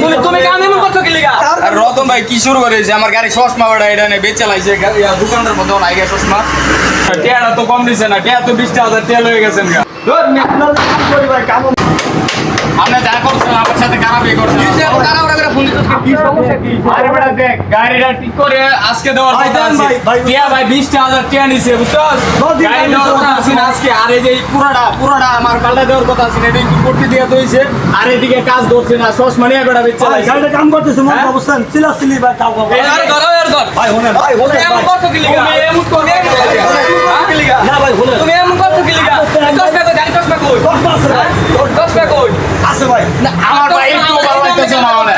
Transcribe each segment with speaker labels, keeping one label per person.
Speaker 1: তুমি তুমি কাম এমন করছ কি লিগা।
Speaker 2: আর রতন ভাই কি শুরু করেছে? আমার গাড়ি চশমা বেড়া এটা নিয়ে বেচে লাইছে। দোকানের মধ্যে নাই গে চশমা। টেয়ারা তো কম দিছে না। টিয়া তো বিশটা হাজার টিয়া হয়ে গেছেন গা। আপনি যা করছেন আমার সাথে খারাপই করছেন আরে বেটা দেখ গাড়িটা ঠিক করে আজকে দেওয়ার কথা আছে।
Speaker 3: ভাই, ভাই,
Speaker 2: টিয়া ভাই বিশটা হাজার টিয়া নিছে বুঝছস? গাড়ি দেওয়ার কথা আছে আজকে। আর এই যে পুরাটা পুরাটা আমার পাল্টা দেওয়ার কথা আছে এটা কি করতে দিয়া দইছে আর এদিকে কাজ ধরছে না চশমা নিয়ে
Speaker 3: গাড়িটা কাম করতেছে মন
Speaker 2: হ্যাঁ?
Speaker 3: অবস্থান। চিলাচিলি ভাই কাউ
Speaker 2: এই
Speaker 1: আরে ধর আরে ধর।
Speaker 3: ভাই হোনেন ভাই হোনেন
Speaker 1: তুমি এমন করছ কি লিগা?
Speaker 2: এমন করছ কি লিগা?
Speaker 1: কি লিগা
Speaker 3: না ভাই হোনেন।
Speaker 1: তুমি এমন করছ কি লিগা? দশ টাকা দশ টাকা দশ টাকা
Speaker 2: আমার ভাই একটু ভালো লাগতেছে না মানে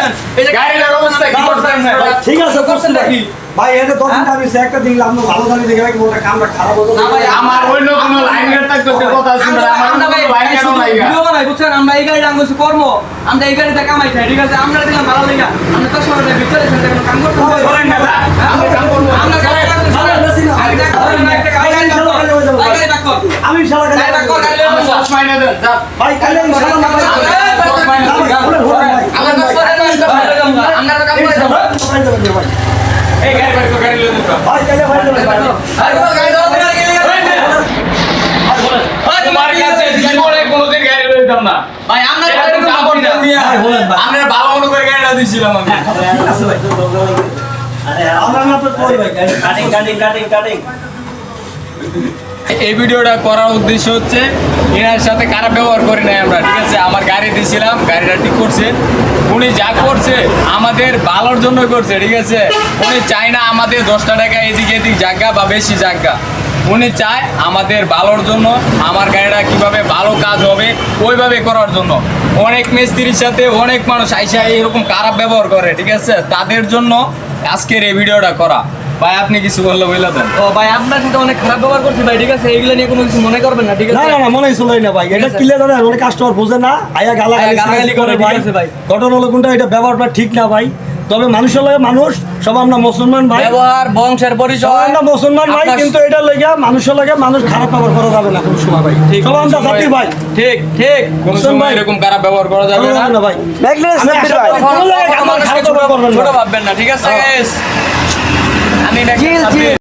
Speaker 2: গাড়িটার অবস্থা কি করছেন?
Speaker 3: ঠিক আছে করছেন
Speaker 1: করছেন নাকি?
Speaker 3: ভাই এটা দশ দিন আমি একটা দিন আমরা ভালো দামি দেখে রাখি বলতে কামটা খারাপ হতো
Speaker 1: না ভাই,
Speaker 2: আমার অন্য কোনো লাইন গার্ড থাকতো কথা আছে না আমার অন্য কোনো লাইন গার্ডও নাই
Speaker 1: ভিডিও বানাই বুঝছেন আমরা এই গাড়িটা আমরা কর্ম। আমরা এই গাড়িতে কামাই খাই ঠিক আছে? আমরা দিলাম ভালো লেগা। আমরা দশ টাকা ভিতরে সেটা কোনো কাম করতে হবে।
Speaker 2: করেন না, আমরা কাম করব।
Speaker 1: আমরা গাড়ি রাখব
Speaker 3: ভালো বেশি না।
Speaker 1: আগে দেখ ধরেন না একটা গাড়ি গাড়ি রাখো
Speaker 3: আমি শালা
Speaker 1: গাড়ি রাখো গাড়ি
Speaker 2: আমার
Speaker 1: রাখো
Speaker 2: চশমা এনে দেন, যা।
Speaker 3: ভাই কালে আমি শালা
Speaker 1: আমরা
Speaker 2: ভালো মনে করে গাড়িটা দিছিলাম আমি।
Speaker 3: ঠিক আরে আমরা না তো কই ভাই কাটিং কাটিং কাটিং কাটিং
Speaker 2: এই ভিডিওটা করার উদ্দেশ্য হচ্ছে এনার সাথে খারাপ ব্যবহার করি নাই আমরা, ঠিক আছে? আমার গাড়ি দিয়েছিলাম গাড়িটা ঠিক করছে। উনি যা করছে আমাদের ভালোর জন্য করছে, ঠিক আছে? উনি চায় না আমাদের দশটা টাকা এদিক এদিক জায়গা বা বেশি জায়গা উনি চায় আমাদের ভালোর জন্য, আমার গাড়িটা কীভাবে ভালো কাজ হবে ওইভাবে করার জন্য। অনেক মিস্ত্রির সাথে অনেক মানুষ আইসা এরকম খারাপ ব্যবহার করে, ঠিক আছে? তাদের জন্য আজকের এই ভিডিওটা করা। ভাই আপনি কিছু বললে বলে দেন
Speaker 1: ও ভাই আপনার সাথে অনেক খারাপ ব্যবহার করছি ভাই ঠিক আছে? এইগুলো নিয়ে কোনো কিছু মনে করবেন না ঠিক আছে?
Speaker 3: না না মনে না ভাই। এটা ক্লিয়ার জানেন অনেক কাস্টমার বোঝে না আয়া গালাগালি
Speaker 1: করে,
Speaker 3: ভাই
Speaker 1: ঠিক আছে ভাই।
Speaker 3: ঘটনা হলো কোনটা এটা ব্যবহারটা ঠিক না ভাই। তবে মানুষের লাগে মানুষ সব আমরা মুসলমান ভাই।
Speaker 1: ব্যবহার বংশের পরিচয়
Speaker 3: আমরা মুসলমান ভাই কিন্তু এটা লেগে মানুষের লাগে মানুষ খারাপ ব্যবহার করা যাবে না কোনো সময় ভাই।
Speaker 1: ঠিক,
Speaker 3: সব আমরা জাতি ভাই।
Speaker 1: ঠিক ঠিক
Speaker 2: কোন সময় এরকম খারাপ ব্যবহার করা যাবে না।
Speaker 3: ভাই।
Speaker 1: ছোট
Speaker 3: না।
Speaker 1: ভাববেন না ঠিক আছে
Speaker 3: হ্যাঁ।
Speaker 1: আমি।